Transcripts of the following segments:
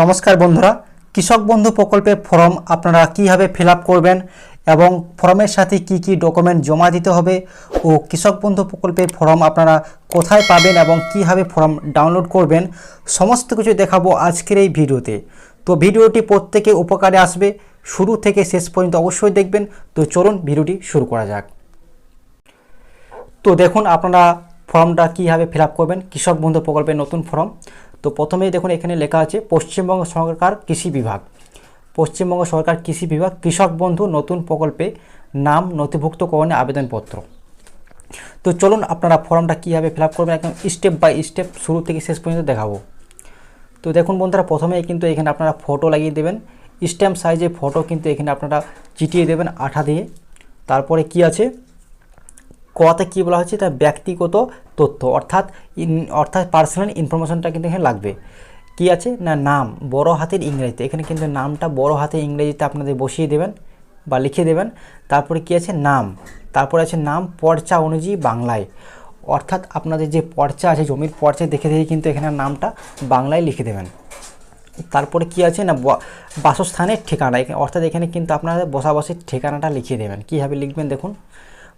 নমস্কার বন্ধুরা, কৃষক বন্ধু প্রকল্পের ফর্ম আপনারা কীভাবে ফিল করবেন এবং ফর্মের সাথে কি কি ডকুমেন্ট জমা দিতে হবে ও কৃষক বন্ধু প্রকল্পের ফর্ম আপনারা কোথায় পাবেন এবং কীভাবে ফর্ম ডাউনলোড করবেন, সমস্ত কিছু দেখাবো আজকের এই ভিডিওতে। তো ভিডিওটি প্রত্যেকে উপকারে আসবে, শুরু থেকে শেষ পর্যন্ত অবশ্যই দেখবেন। তো চলুন ভিডিওটি শুরু করা যাক। তো দেখুন, আপনারা ফর্মটা কীভাবে ফিল করবেন, কৃষক বন্ধু প্রকল্পের নতুন ফর্ম। তো প্রথমেই দেখুন এখানে লেখা আছে, পশ্চিমবঙ্গ সরকার কৃষি বিভাগ। পশ্চিমবঙ্গ সরকার কৃষি বিভাগ, কৃষক বন্ধু নতুন প্রকল্পে নাম নথিভুক্তকরণে আবেদনপত্র। তো চলুন আপনারা ফর্মটা কীভাবে ফিল আপ করবেন একদম স্টেপ বাই স্টেপ শুরু থেকে শেষ পর্যন্ত দেখাবো। তো দেখুন বন্ধুরা, প্রথমেই কিন্তু এখানে আপনারা ফটো লাগিয়ে দেবেন। স্ট্যাম্প সাইজে ফটো কিন্তু এখানে আপনারা চিটিয়ে দেবেন আঠা দিয়ে। তারপরে কি আছে? কতে কী বলা হচ্ছে এটা ব্যক্তিগত তথ্য। অর্থাৎ অর্থাৎ পার্সোনাল ইনফরমেশনটা কিন্তু এখানে লাগবে। কি আছে? না, নাম। বড় হাতের ইংরেজিতে। এখানে কিন্তু নামটা বড় হাতের ইংরেজিতে আপনাদের বসিয়ে দেবেন বা লিখে দেবেন। তারপরে কি আছে? নাম। তারপরে আছে নাম, পর্চা অনুযায়ী বাংলায়। অর্থাৎ আপনাদের যে পর্চা আছে, জমির পর্চা দেখে দেখে কিন্তু এখানে নামটা বাংলায় লিখে দেবেন। তারপরে কি আছে? না বাসস্থানের ঠিকানা। অর্থাৎ এখানে কিন্তু আপনাদের বসাবসির ঠিকানাটা লিখিয়ে দেবেন। কীভাবে লিখবেন দেখুন।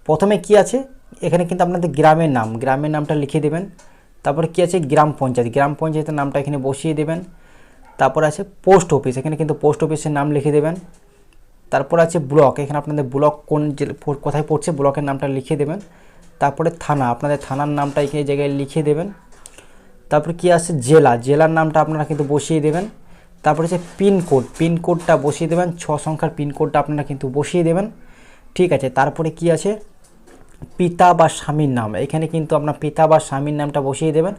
প্রথমে কি আছে? এখানে কিন্তু আপনাদের গ্রামের নাম, গ্রামের নামটা লিখে দেবেন। তারপরে কি আছে? গ্রাম পঞ্চায়েত। গ্রাম পঞ্চায়েতের নামটা এখানে বসিয়ে দেবেন। তারপরে আছে পোস্ট অফিস। এখানে কিন্তু পোস্ট অফিসের নাম লিখে দেবেন। তারপর আছে ব্লক। এখানে আপনাদের ব্লক কোন কোথায় পড়ছে ব্লকের নামটা লিখে দেবেন। তারপরে থানা। আপনাদের থানার নামটা এখানে জায়গায় লিখে দেবেন। তারপরে কি আছে? জেলা। জেলার নামটা আপনারা কিন্তু বসিয়ে দেবেন। তারপরে হচ্ছে পিনকোড। পিনকোডটা বসিয়ে দেবেন। ছ সংখ্যার পিনকোডটা আপনারা কিন্তু বসিয়ে দেবেন। ঠিক আছে। তারপরে কি আছে? পিতা বা স্বামীর নাম। এখানে কিন্তু আপনার পিতা বা স্বামীর নামটা বসিয়ে দেবেন।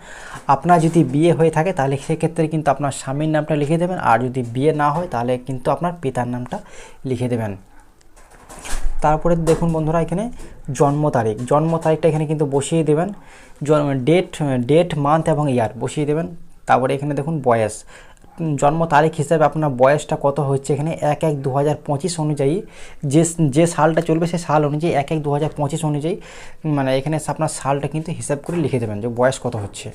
আপনার যদি বিয়ে হয়ে থাকে, তাহলে সেক্ষেত্রে কিন্তু আপনার স্বামীর নামটা লিখে দেবেন। আর যদি বিয়ে না হয়, তাহলে কিন্তু আপনার পিতার নামটা লিখে দেবেন। তারপরে দেখুন বন্ধুরা, এখানে জন্ম তারিখ। জন্ম তারিখটা এখানে কিন্তু বসিয়ে দেবেন। ডেট ডেট মান্থ এবং ইয়ার বসিয়ে দেবেন। তারপরে এখানে দেখুন বয়স। জন্ম তারিখ হিসাবে আপনার বয়সটা কত হচ্ছে এখানে? এক এক দু হাজার পঁচিশ অনুযায়ী যে যে সালটা চলবে সেই সাল অনুযায়ী এক এক দু হাজার পঁচিশ অনুযায়ী মানে এখানে আপনার সালটা কিন্তু হিসাব করে লিখে দেবেন যে বয়স কত হচ্ছে।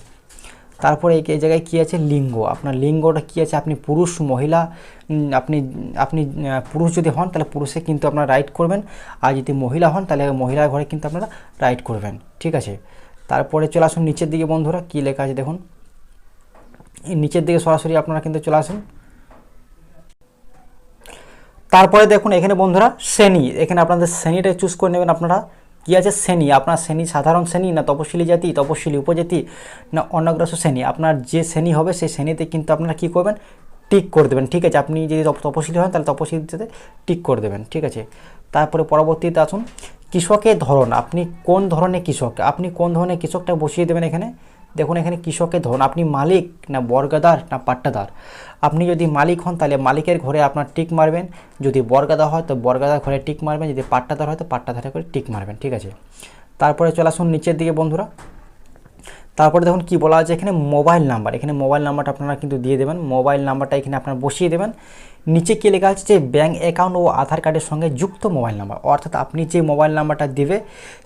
তারপরে এই জায়গায় কী আছে? লিঙ্গ। আপনার লিঙ্গটা কী আছে? আপনি পুরুষ, মহিলা আপনি আপনি পুরুষ যদি হন তাহলে পুরুষে কিন্তু আপনারা রাইট করবেন। আর যদি মহিলা হন তাহলে মহিলার ঘরে কিন্তু আপনারা রাইট করবেন। ঠিক আছে? তারপরে চলে আসুন নিচের দিকে বন্ধুরা, কী লেখা আছে দেখুন। নিচের দিকে সরাসরি আপনারা কিন্তু চলে আসুন। তারপরে দেখুন, এখানে বন্ধুরা, শ্রেণি। এখানে আপনাদের শ্রেণীটা চুজ করে নেবেন আপনারা। কী আছে? শ্রেণি। আপনার শ্রেণি সাধারণ শ্রেণি না তপশিলি জাতি, তপশিলি উপজাতি না অন্নগ্রস্ত শ্রেণি? আপনার যে শ্রেণি হবে, সেই শ্রেণীতে কিন্তু আপনারা কী করবেন? টিক করে দেবেন, ঠিক আছে? আপনি যদি তপ- তপশিলি হন, তাহলে তপশিলিতে টিক করে দেবেন, ঠিক আছে? তারপরে পরবর্তীতে আসুন, কৃষকের ধরন। আপনি কোন ধরনের কৃষক? আপনি কোন ধরনের কৃষকটা বসিয়ে দেবেন এখানে? দেখুন এখানে কৃষকের ধরন, আপনি মালিক না বর্গাদার না পাট্টাদার। আপনি যদি মালিক হন, তাহলে মালিকের ঘরে আপনার টিক মারবেন। যদি বর্গাদা হয়, তো বর্গাদার ঘরে টিক মারবেন। যদি পাট্টাদার হয়, তো পাট্টাদারের করে টিক মারবেন, ঠিক আছে? তারপরে চলে আসুন নিচের দিকে বন্ধুরা। তারপরে দেখুন কি বলা আছে এখানে, মোবাইল নাম্বার। এখানে মোবাইল নাম্বারটা আপনারা কিন্তু দিয়ে দেবেন। মোবাইল নাম্বারটা এখানে আপনারা বসিয়ে দেবেন। নিচে কি লেখা আছে যে ব্যাঙ্ক অ্যাকাউন্ট ও আধার কার্ডের সঙ্গে যুক্ত মোবাইল নাম্বার অর্থাৎ আপনি যে মোবাইল নাম্বারটা দিবে,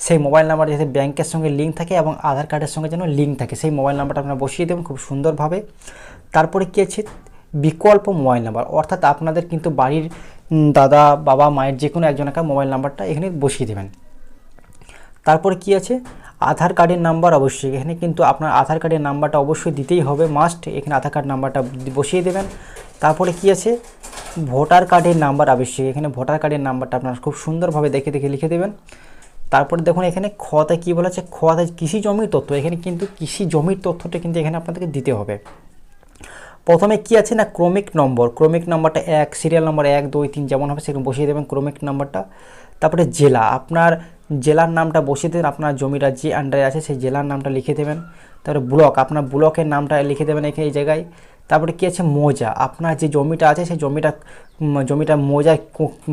সেই মোবাইল নাম্বার যাতে ব্যাংকের সঙ্গে লিঙ্ক থাকে এবং আধার কার্ডের সঙ্গে যেন লিঙ্ক থাকে, সেই মোবাইল নাম্বারটা আপনারা বসিয়ে দেবেন খুব সুন্দরভাবে। তারপরে কী আছে? বিকল্প মোবাইল নাম্বার অর্থাৎ আপনাদের কিন্তু বাড়ির দাদা, বাবা, মায়ের যে কোনো একজন একটা মোবাইল নাম্বারটা এখানে বসিয়ে দেবেন। তারপরে কি আছে? আধার কার্ডের নাম্বার অবশ্যই, এখানে কিন্তু আপনার আধার কার্ডের নাম্বারটা অবশ্যই দিতেই হবে মাস্ট এখানে আধার কার্ড নাম্বারটা বসিয়ে দেবেন। তারপরে কি আছে? ভোটার কার্ডের নাম্বার অবশ্যই এখানে ভোটার কার্ডের নাম্বারটা আপনারা খুব সুন্দরভাবে দেখে দেখে লিখে দেবেন। তারপরে দেখুন, এখানে খতে কী বলা আছে? খতে কৃষি জমির তথ্য। এখানে কিন্তু কৃষি জমির তথ্যটা কিন্তু এখানে আপনাদেরকে দিতে হবে। প্রথমে কি আছে না? ক্রমিক নম্বর। ক্রমিক নাম্বারটা এক সিরিয়াল নম্বর এক, দুই, তিন যেমন হবে সেরকম বসিয়ে দেবেন ক্রমিক নাম্বারটা। তারপরে জেলা। আপনার জেলার নামটা বসিয়ে দেবেন আপনার জমিটা যে আন্ডারে আছে সেই জেলার নামটা লিখে দেবেন। তারপরে ব্লক, আপনার ব্লকের নামটা লিখে দেবেন এখানে এই জায়গায়। তারপরে কি আছে? মোজা। আপনার যে জমিটা আছে, সেই জমিটা জমিটা মৌজার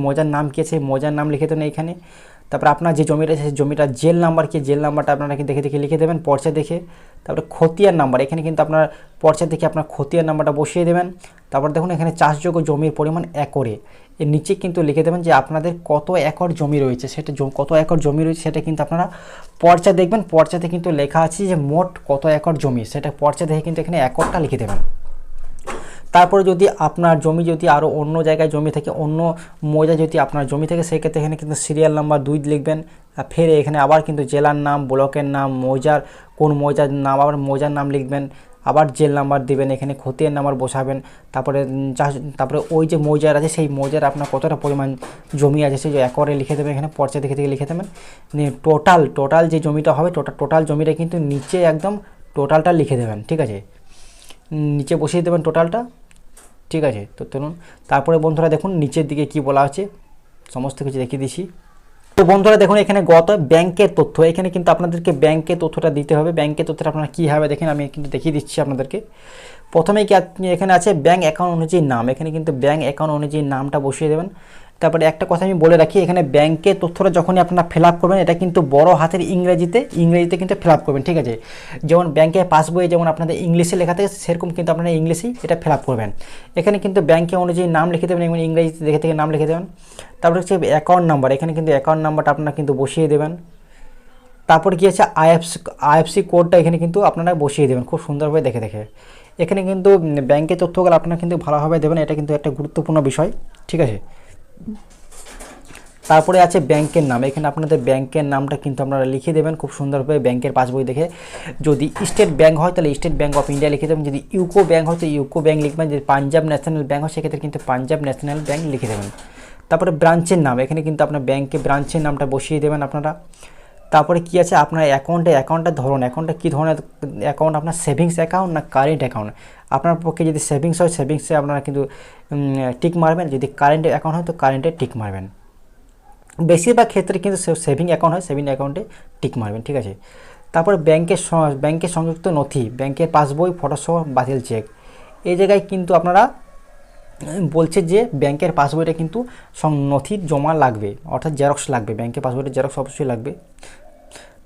মোজার নাম কি আছে? মৌজার নাম লিখে দেবেন এখানে। তারপরে আপনার যে জমিটা আছে, সেই জমিটার জেল নাম্বার কি? জেল নাম্বারটা আপনারা দেখে দেখে লিখে দেবেন, পর্চা দেখে। তারপরে খতিয়ার নাম্বার, এখানে কিন্তু আপনার পর্চা দেখে আপনার খতিয়ার নাম্বারটা বসিয়ে দেবেন। তারপর দেখুন, এখানে চাষযোগ্য জমির পরিমাণ একরে। এর নিচে কিন্তু লিখে দেবেন যে আপনাদের কত একর জমি রয়েছে। সেটা কত একর জমি রয়েছে সেটা কিন্তু আপনারা পর্চা দেখবেন। পর্চাতে কিন্তু লেখা আছে যে মোট কত একর জমি। সেটা পর্চা দেখে কিন্তু এখানে একরটা লিখে দেবেন। তারপরে যদি আপনার জমি যদি আরও অন্য জায়গায় জমি থাকে, অন্য মৌজা যদি আপনার জমি থাকে, সেক্ষেত্রে এখানে কিন্তু সিরিয়াল নাম্বার দুই লিখবেন। ফের এখানে আবার কিন্তু জেলার নাম, ব্লকের নাম, মৌজার, কোন মৌজার নাম, আবার মৌজার নাম লিখবেন, আবার জেল নাম্বার দিবেন, এখানে খতিয়ান নাম্বার বসাবেন, তারপরে তারপরে ওই যে মৌজার আছে, সেই মৌজার আপনার কতটা পরিমাণ জমি আছে, সেই একরে লিখে দেবেন, এখানে পর্চা দেখে থেকে লিখে দেবেন টোটাল টোটাল যে জমিটা হবে টোটাল টোটাল জমিটা কিন্তু নিচে একদম টোটালটা লিখে দেবেন, ঠিক আছে? নিচে বসিয়ে দেবেন টোটালটা, ঠিক আছে? তো চলুন তারপরে বন্ধুরা দেখুন, নিচের দিকে কি বলা আছে, সমস্ত কিছু দেখিয়ে দিছি। তো বন্ধুরা দেখুন, এখানে গত ব্যাংকের তথ্য। এখানে কিন্তু আপনাদেরকে ব্যাংকের তথ্যটা দিতে হবে। ব্যাংকের তথ্যটা আপনারা কীভাবে দেখেন, আমি কিন্তু দেখিয়ে দিচ্ছি আপনাদেরকে। প্রথমেই কি এখানে আছে ব্যাঙ্ক অ্যাকাউন্ট অনুযায়ী নাম। এখানে কিন্তু ব্যাঙ্ক অ্যাকাউন্ট অনুযায়ী নামটা বসিয়ে দেবেন। তারপরে একটা কথা আমি বলে রাখি, এখানে ব্যাংকের তথ্যটা যখনই আপনারা ফিল করবেন, এটা কিন্তু বড় হাতের ইংরেজিতে ইংরেজিতে কিন্তু ফিল করবেন, ঠিক আছে? যেমন ব্যাংকের পাসবইয়ে যেমন আপনাদের ইংলিশে লেখা থাকে, সেরকম কিন্তু আপনারা ইংলিশেই এটা ফিল করবেন। এখানে কিন্তু ব্যাংকে অনুযায়ী নাম লিখে দেবেন এবং ইংরেজিতে দেখে থেকে নাম লিখে দেবেন। তারপরে হচ্ছে অ্যাকাউন্ট নাম্বার এখানে কিন্তু অ্যাকাউন্ট নাম্বারটা আপনারা কিন্তু বসিয়ে দেবেন। তারপরে কি আছে আইএফসি আইএফসি কোডটা এখানে কিন্তু আপনারা বসিয়ে দেবেন, খুব সুন্দরভাবে দেখে দেখে। এখানে কিন্তু ব্যাংকের তথ্যগুলো আপনারা কিন্তু ভালোভাবে দেবেন, এটা কিন্তু একটা গুরুত্বপূর্ণ বিষয়, ঠিক আছে? তারপরে আছে ব্যাংকের নাম। এখানে আপনাদের ব্যাংকের নামটা কিন্তু আপনারা লিখে দেবেন খুব সুন্দরভাবে ব্যাংকের পাসবই দেখে। যদি স্টেট ব্যাংক হয় তাহলে স্টেট ব্যাংক অফ ইন্ডিয়া লিখে দেবেন। যদি ইউকো ব্যাংক হয় তো ইউকো ব্যাংক লিখবেন। যদি পাঞ্জাব ন্যাশনাল ব্যাংক হয় সেক্ষেত্রে কিন্তু পাঞ্জাব ন্যাশনাল ব্যাংক লিখে দেবেন। তারপরে ব্রাঞ্চের নাম। এখানে কিন্তু আপনার ব্যাংকে ব্রাঞ্চের নামটা বসিয়ে দেবেন আপনারা। তারপরে কি আছে? আপনার অ্যাকাউন্টে অ্যাকাউন্টের ধরন অ্যাকাউন্টটা কী ধরনের অ্যাকাউন্ট আপনার সেভিংস অ্যাকাউন্ট না কারেন্ট অ্যাকাউন্ট আপনার পক্ষে যদি সেভিংস হয় সেভিংসে আপনারা কিন্তু টিক মারবেন। যদি কারেন্ট অ্যাকাউন্ট হয়, তো কারেন্টে টিক মারবেন। বেশিরভাগ ক্ষেত্রে কিন্তু সেভিং অ্যাকাউন্ট হয় সেভিং অ্যাকাউন্টে টিক মারবেন, ঠিক আছে? তারপরে ব্যাংকের ব্যাংকের সংযুক্ত নথি, ব্যাংকের পাসবই, ফটোসহ, বাতিল চেক এই জায়গায় কিন্তু আপনারা বলছে যে ব্যাংকের পাসবইটা কিন্তু নথির জমা লাগবে, অর্থাৎ জেরক্স লাগবে। ব্যাংকের পাসবইটা জেরক্স অবশ্যই লাগবে।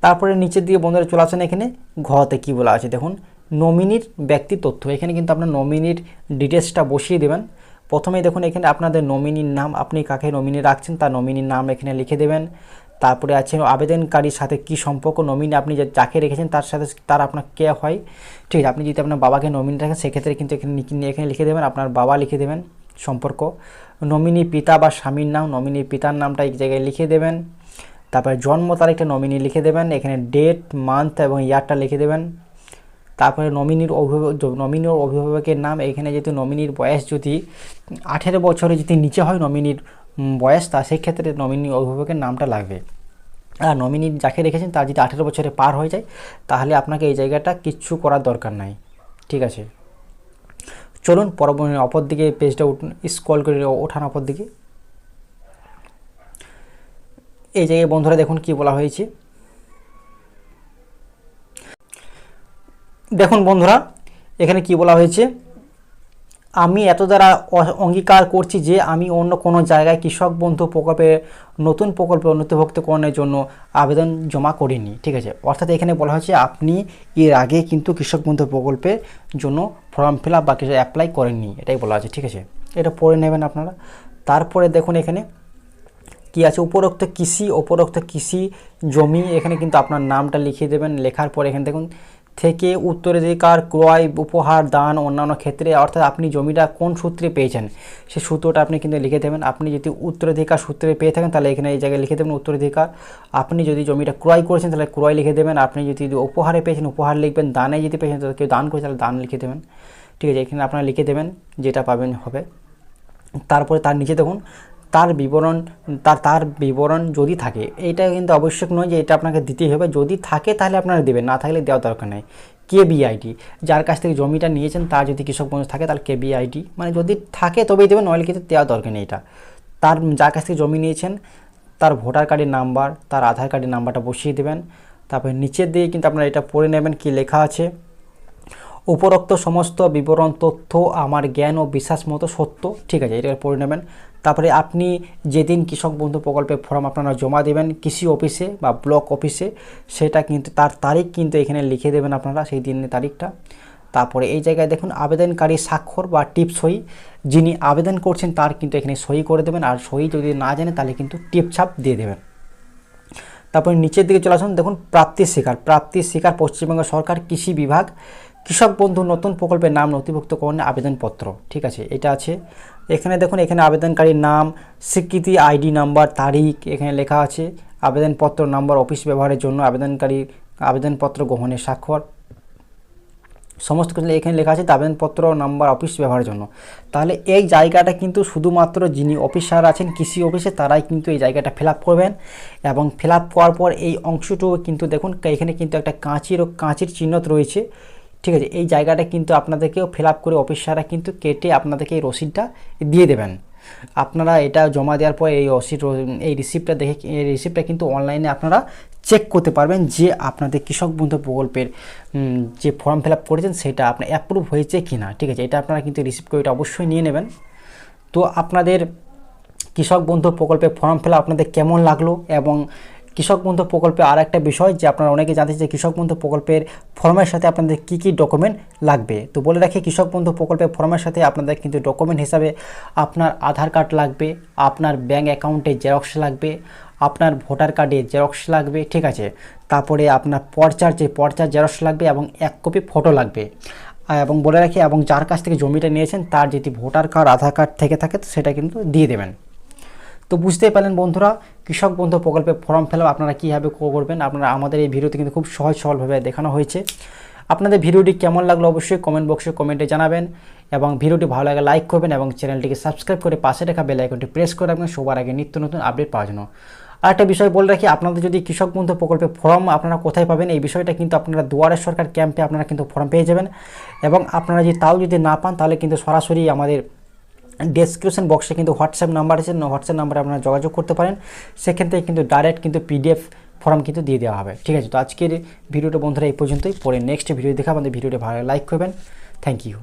তারপরে নিচের দিকে বন্ধুরা চলে আসেন এখানে ঘতে কী বলা আছে দেখুন নমিনির ব্যক্তি তথ্য। এখানে কিন্তু আপনার নমিনির ডিটেলসটা বসিয়ে দেবেন। প্রথমেই দেখুন এখানে আপনাদের নমিনির নাম, আপনি কাকে নমিনি রাখছেন তার নমিনির নাম এখানে লিখে দেবেন। তারপরে আছে আবেদনকারীর সাথে কি সম্পর্ক নমিনি আপনি যে যাকে রেখেছেন তার সাথে তার আপনার কে হয়, ঠিক আছে? আপনি যদি আপনার বাবাকে নমিনি রাখেন, সেক্ষেত্রে কিন্তু এখানে এখানে লিখে দেবেন, আপনার বাবা লিখে দেবেন সম্পর্ক। নমিনি পিতা বা স্বামীর নাম নমিনি পিতার নামটা এক জায়গায় লিখে দেবেন। তারপরে জন্ম তারিখটা নমিনি লিখে দেবেন, এখানে ডেট মান্থ এবং ইয়ারটা লিখে দেবেন। তারপরে নমিনির অভিভাবক নমিনির অভিভাবকের নাম, এখানে যেহেতু নমিনির বয়স যদি আঠেরো বছরে যদি নিচে হয় নমিনির বয়স, তা সেক্ষেত্রে নমিনি অভিভাবকের নামটা লাগবে। আর নমিনি যাকে রেখেছেন, তার যদি আঠেরো বছরে পার হয়ে যায়, তাহলে আপনাকে এই জায়গাটা কিচ্ছু করার দরকার নাই। ঠিক আছে? চলুন পরবর্তী অপর দিকে পেজটা স্ক্রল করে ওঠান অপর দিকে এই জায়গায় বন্ধুরা দেখুন কি বলা হয়েছে। দেখুন বন্ধুরা, এখানে কি বলা হয়েছে? আমি এত দ্বারা অঙ্গীকার করছি যে, আমি অন্য কোনো জায়গায় কৃষক বন্ধু প্রকল্পে, নতুন প্রকল্পে অন্তর্ভুক্তকরণের জন্য আবেদন জমা করিনি, ঠিক আছে? অর্থাৎ এখানে বলা হয়েছে, আপনি এর আগে কিন্তু কৃষক বন্ধু প্রকল্পের জন্য ফর্ম ফিল আপ বা কিছু অ্যাপ্লাই করেননি, এটাই বলা আছে, ঠিক আছে? এটা পড়ে নেবেন আপনারা। তারপরে দেখুন এখানে কি আছে? উপরোক্ত কৃষি উপরোক্ত কৃষি জমি, এখানে কিন্তু আপনার নামটা লিখিয়ে দেবেন। লেখার পর এখানে দেখুন, থেকে উত্তরাধিকার, ক্রয়, উপহার, দান, অন্যান্য ক্ষেত্রে অর্থাৎ আপনি জমিটা কোন সূত্রে পেয়েছেন? সেই সূত্রটা আপনি কিন্তু লিখে দেবেন। আপনি যদি উত্তরাধিকার সূত্রে পেয়ে থাকেন, তাহলে এখানে এই জায়গায় লিখে দেবেন উত্তরাধিকার। আপনি যদি জমিটা ক্রয় করেছেন, তাহলে ক্রয় লিখে দেবেন। আপনি যদি উপহারে পেয়েছেন, উপহার লিখবেন। দানে যদি পেয়েছেন, তাহলে কেউ দান করেছে, তাহলে দান লিখে দেবেন। ঠিক আছে, এখানে আপনারা লিখে দেবেন, যেটা পাবেন হবে। তারপরে তার নিচে দেখুন তার বিবরণ, তার তার বিবরণ যদি থাকে এটা কিন্তু আবশ্যক নয় যে এটা আপনাকে দিতেই হবে। যদি থাকে তাহলে আপনারা দেবেন, না থাকলে দেওয়া দরকার নেই। কে বিআইডি যার কাছ থেকে জমিটা নিয়েছেন, তার যদি কৃষক বন্ধু থাকে তাহলে কে বিআইডি মানে যদি থাকে তবেই দেবেন, নইলে কিন্তু দেওয়া দরকার নেই এটা। তার, যার কাছ থেকে জমি নিয়েছেন, তার ভোটার কার্ডের নাম্বার, তার আধার কার্ডের নাম্বারটা বসিয়ে দেবেন। তারপরে নিচের দিকে কিন্তু আপনারা এটা পড়ে নেবেন, কি লেখা আছে? উপরোক্ত সমস্ত বিবরণ, তথ্য, আমার জ্ঞান ও বিশ্বাস মতো সত্য, ঠিক আছে, এটা পড়ে নেবেন। তারপরে আপনি যেদিন কৃষক বন্ধু প্রকল্পের ফর্ম আপনারা জমা দেবেন, কৃষি অফিসে বা ব্লক অফিসে সেটা কিন্তু তার তারিখ কিন্তু এখানে লিখে দেবেন আপনারা সেই দিনের তারিখটা। তারপরে এই জায়গায় দেখুন, আবেদনকারী স্বাক্ষর বা টিপ সই, যিনি আবেদন করছেন তার কিন্তু এখানে সই করে দেবেন, আর সই যদি না জানে তাহলে কিন্তু টিপ ছাপ দিয়ে দেবেন। তারপরে নিচের দিকে চলে আসুন, দেখুন প্রাপ্তির শিকার প্রাপ্তির শিকার পশ্চিমবঙ্গ সরকার কৃষি বিভাগ কৃষক বন্ধু নতুন প্রকল্পের নাম নথিভুক্তকরণের আবেদনপত্র, ঠিক আছে? এটা আছে। এখানে দেখুন, এখানে আবেদনকারীর নাম, স্বীকৃতি আইডি নাম্বার, তারিখ, এখানে লেখা আছে। আবেদনপত্র নাম্বার, অফিস ব্যবহারের জন্য আবেদনকারী, আবেদনপত্র গ্রহণের স্বাক্ষর। সমস্ত কিছু এখানে লেখা আছে, আবেদনপত্র নাম্বার, অফিস ব্যবহারের জন্য। তাহলে এই জায়গাটা কিন্তু শুধুমাত্র যিনি অফিসার আছেন, কৃষি অফিসে, তারাই কিন্তু এই জায়গাটা ফিল করবেন। এবং ফিল করার পর এই অংশটুকু কিন্তু দেখুন, এখানে কিন্তু একটা কাঁচির কাঁচির চিহ্ন রয়েছে। ঠিক আছে, এই জায়গাটা কিন্তু আপনাদেরকেও ফিল আপ করে অফিসাররা কিন্তু কেটে আপনাদেরকে এই রসিদটা দিয়ে দেবেন। আপনারা এটা জমা দেওয়ার পর এই রসিদ, এই রিসিপ্টটা দেখে, এই রিসিপ্টটা কিন্তু অনলাইনে আপনারা চেক করতে পারবেন যে আপনাদের কৃষক বন্ধু প্রকল্পের যে ফর্ম ফিল করেছেন সেটা আপনার অ্যাপ্রুভ হয়েছে কি না ঠিক আছে, এটা আপনারা কিন্তু রিসিপ্ট করে এটা অবশ্যই নিয়ে নেবেন। তো আপনাদের কৃষক বন্ধু প্রকল্পের ফর্ম ফিল আপনাদের কেমন লাগল এবং কৃষক বন্ধু প্রকল্পে আর একটা বিষয় যে আপনারা অনেকে জানতে যে কৃষক বন্ধু প্রকল্পের ফর্মের সাথে আপনাদের কী কী ডকুমেন্ট লাগবে। তো বলে রাখি, কৃষক বন্ধু প্রকল্পের ফর্মের সাথে আপনাদের কিন্তু ডকুমেন্ট হিসাবে আপনার আধার কার্ড লাগবে, আপনার ব্যাঙ্ক অ্যাকাউন্টে জেরক্স লাগবে, আপনার ভোটার কার্ডে জেরক্স লাগবে, ঠিক আছে? তারপরে আপনার পর্চার যে পর্চার জেরক্স লাগবে এবং এক কপি ফটো লাগবে। এবং বলে রাখি, এবং যার কাছ থেকে জমিটা নিয়েছেন, তার যদি ভোটার কার্ড, আধার কার্ড থেকে থাকে, তো সেটা কিন্তু দিয়ে দেবেন। তো বুঝতেই পারলেন বন্ধুরা, কৃষক বন্ধু প্রকল্পে ফর্ম ফিল আপনারা কীভাবে করবেন, আপনারা আমাদের এই ভিডিওতে কিন্তু খুব সহজ সরলভাবে দেখানো হয়েছে। আপনাদের ভিডিওটি কেমন লাগল অবশ্যই কমেন্ট বক্সে কমেন্টে জানাবেন এবং ভিডিওটি ভালো লাগে লাইক করবেন এবং চ্যানেলটিকে সাবস্ক্রাইব করে পাশে রাখা বেল আইকনটি প্রেস করে রাখবেন সবার আগে নিত্য নতুন আপডেট পাওয়ার জন্য। আর একটা বিষয় বলে রাখি, আপনাদের যদি কৃষক বন্ধু প্রকল্পে ফর্ম আপনারা কোথায় পাবেন, এই বিষয়টা কিন্তু আপনারা দুয়ারে সরকার ক্যাম্পে আপনারা কিন্তু ফর্ম পেয়ে যাবেন এবং আপনারা যদি তাও যদি না পান তাহলে কিন্তু সরাসরি আমাদের ডেসক্রিপশন বক্সে কিন্তু হোয়াটসঅ্যাপ নাম্বার আছে হোয়াটসঅ্যাপ নাম্বারে আপনারা যোগাযোগ করতে পারেন। সেখান থেকে কিন্তু ডাইরেক্ট কিন্তু পিডিএফ ফর্ম কিন্তু দিয়ে দেওয়া হবে। ঠিক আছে, তো আজকের ভিডিওটা বন্ধুরা এই পর্যন্তই। পরে নেক্সট ভিডিও দেখে আমাদের ভিডিওটা ভালো লাইক করবেন। Thank you